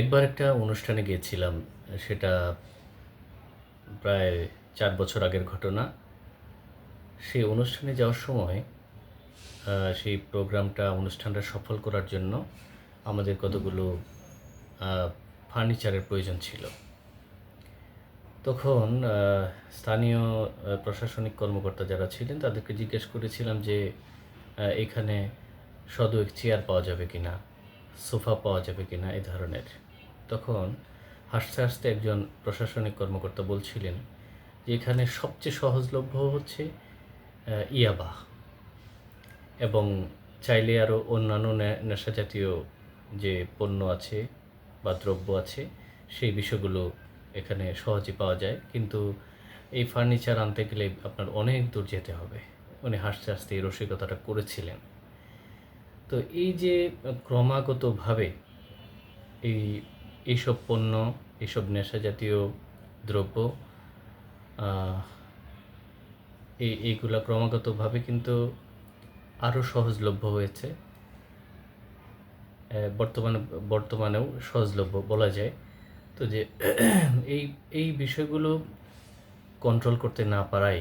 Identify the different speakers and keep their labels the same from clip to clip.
Speaker 1: একবার একটা অনুষ্ঠানে গিয়েছিলাম, সেটা প্রায় চার বছর আগের ঘটনা। সেই অনুষ্ঠানে যাওয়ার সময় সেই প্রোগ্রামটা, অনুষ্ঠানটা সফল করার জন্য আমাদের কতগুলো ফার্নিচারের প্রয়োজন ছিল। তখন স্থানীয় প্রশাসনিক কর্মকর্তা যারা ছিলেন, তাদেরকে জিজ্ঞেস করেছিলাম যে এখানে সদুয়েক চেয়ার পাওয়া যাবে কিনা। সোফা পাওয়া যাবে কিনা এই ধরনের। তখন হাসতে হাসতে একজন প্রশাসনিক কর্মকর্তা বলছিলেন যে, এখানে সবচেয়ে সহজলভ্য হচ্ছে ইয়াবা এবং চাইলে আরও অন্যান্য নেশাজাতীয় যে পণ্য আছে বা দ্রব্য আছে, সেই বিষয়গুলো এখানে সহজে পাওয়া যায়। কিন্তু এই ফার্নিচার আনতে গেলে আপনার অনেক দূর যেতে হবে। উনি হাসতে হাসতে এই রসিকতাটা করেছিলেন। তো এই যে ক্রমাগতভাবে এই এইসব পণ্য এইসব নেশা জাতীয় দ্রব্য এই, এইগুলা ক্রমাগতভাবে কিন্তু আরও সহজলভ্য হয়েছে। বর্তমানে, বর্তমানেও সহজলভ্য বলা যায়। তো যে, এই এই বিষয়গুলো কন্ট্রোল করতে না পারাই,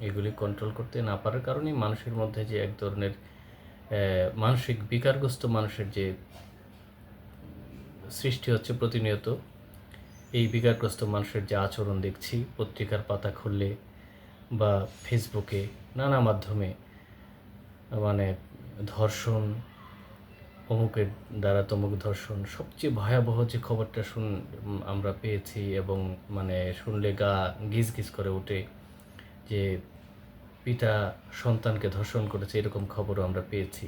Speaker 1: এগুলি কন্ট্রোল করতে না পারার কারণেই মানুষের মধ্যে যে এক ধরনের মানসিক বিকারগ্রস্ত মানুষের যে সৃষ্টি হচ্ছে প্রতিনিয়ত, এই বিকারগ্রস্ত মানুষের যে আচরণ দেখছি, পত্রিকার পাতা খুললে বা ফেসবুকে নানা মাধ্যমে মানে ধর্ষণ, অমুকের দ্বারা তমুক ধর্ষণ, সবচেয়ে ভয়াবহ যে খবরটা শুন আমরা পেয়েছি এবং মানে শুনলে গা গিজ গিজ করে ওঠে যে পিতা সন্তানকে ধর্ষণ করেছে, এরকম খবরও আমরা পেয়েছি।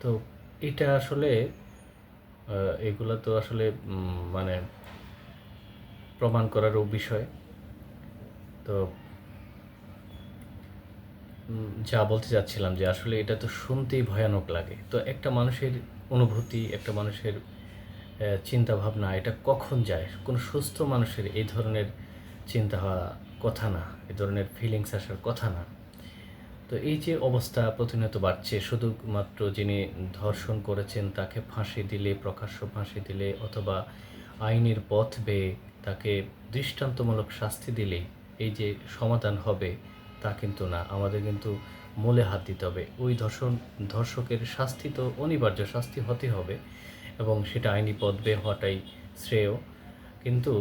Speaker 1: তো এটা আসলে এগুলো তো আসলে মানে প্রমাণ করারও বিষয়। তো যা বলতে চাচ্ছিলাম যে আসলে এটা তো শুনতেই ভয়ানক লাগে। তো একটা মানুষের অনুভূতি, একটা মানুষের চিন্তা ভাবনা এটা কখন যায়? কোনো সুস্থ মানুষের এই ধরনের চিন্তা কথা না, এ ধরনের ফিলিংস আসার কথা না। তো এই যে অবস্থা প্রতিনিয়ত বাড়ছে, শুধুমাত্র যিনি ধর্ষণ করেছেন তাকে ফাঁসি দিলে, প্রকাশ্য ফাঁসি দিলে অথবা আইনের পথ বেয়ে তাকে দৃষ্টান্তমূলক শাস্তি দিলে এই যে সমাধান হবে, তা কিন্তু না। আমাদের কিন্তু মূলে হাত দিতে হবে। ওই ধর্ষণ, ধর্ষকের শাস্তি তো অনিবার্য, শাস্তি হতে হবে এবং সেটা আইনি পথ বেয়ে হওয়াটাই শ্রেয়। কিন্তু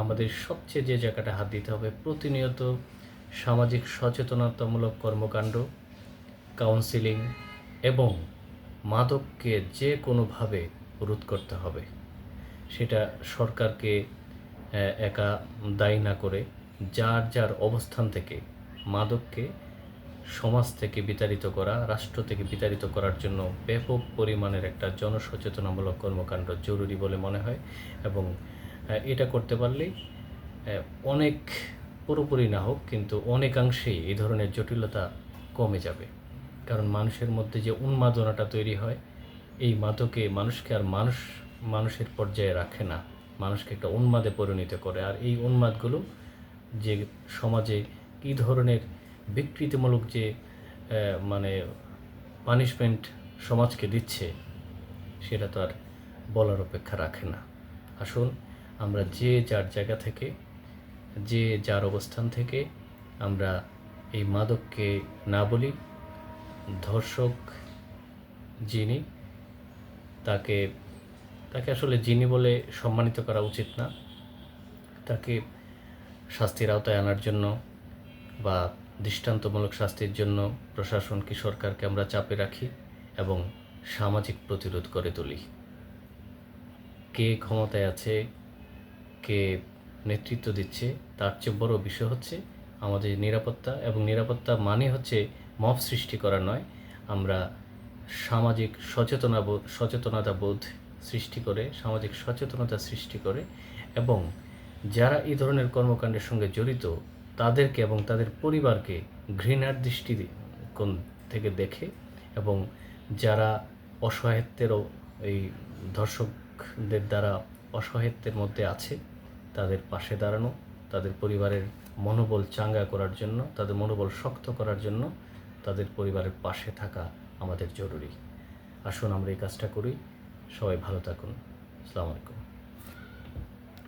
Speaker 1: আমাদের সবচেয়ে যে জায়গাটা হাত দিতে হবে, প্রতিনিয়ত সামাজিক সচেতনতামূলক কর্মকাণ্ড কাউন্সিলিং এবং মাদককে যে কোনোভাবে রোধ করতে হবে, সেটা সরকারকে একা দায়ী না করে যার যার অবস্থান থেকে মাদককে সমাজ থেকে বিতাড়িত করা, রাষ্ট্র থেকে বিতাড়িত করার জন্য ব্যাপক পরিমাণের একটা জনসচেতনামূলক কর্মকাণ্ড জরুরি বলে মনে হয় এবং এটা করতে পারলেই অনেক পুরোপুরি না হোক, কিন্তু অনেকাংশেই এই ধরনের জটিলতা কমে যাবে। কারণ মানুষের মধ্যে যে উন্মাদনাটা তৈরি হয়, এই মাদকে মানুষকে আর মানুষ, মানুষের পর্যায়ে রাখে না। মানুষকে একটা উন্মাদে পরিণত করে। আর এই উন্মাদগুলো যে সমাজে কী ধরনের বিকৃতিমূলক যে মানে পানিশমেন্ট সমাজকে দিচ্ছে, সেটা তো আর বলার অপেক্ষা রাখে না। আসুন আমরা যে যার জায়গা থেকে, যে যার অবস্থান থেকে আমরা এই মাদককে না বলি, ধর্ষক যিনি, তাকে তাকে আসলে যিনি বলে সম্মানিত করা উচিত না। তাকে শাস্তির আওতায় আনার জন্য বা দৃষ্টান্তমূলক শাস্তির জন্য প্রশাসন কি সরকারকে আমরা চাপে রাখি এবং সামাজিক প্রতিরোধ করে তুলি? কে ক্ষমতায় আছে কে নেতৃত্ব দিচ্ছে, তার চেয়ে বড় বিষয় হচ্ছে আমাদের নিরাপত্তা, এবং নিরাপত্তা মানে হচ্ছে মব সৃষ্টি করা নয়। আমরা সামাজিক সচেতনাবোধ সচেতনতা বোধ সৃষ্টি করে, সামাজিক সচেতনতা সৃষ্টি করে, এবং যারা এই ধরনের কর্মকাণ্ডের সঙ্গে জড়িত, তাদেরকে এবং তাদের পরিবারকে ঘৃণার দৃষ্টি কোণ থেকে দেখে, এবং যারা অসহায়ত্বেরও এই ধর্ষকদের দ্বারা অসহায়ত্বের মধ্যে আছে তাদের পাশে দাঁড়ানো, তাদের পরিবারের মনোবল চাঙ্গা করার জন্য, তাদের মনোবল শক্ত করার জন্য তাদের পরিবারের পাশে থাকা আমাদের জরুরি। আসুন আমরা এই কাজটা করি। সবাই ভালো থাকুন। আসসালামু আলাইকুম।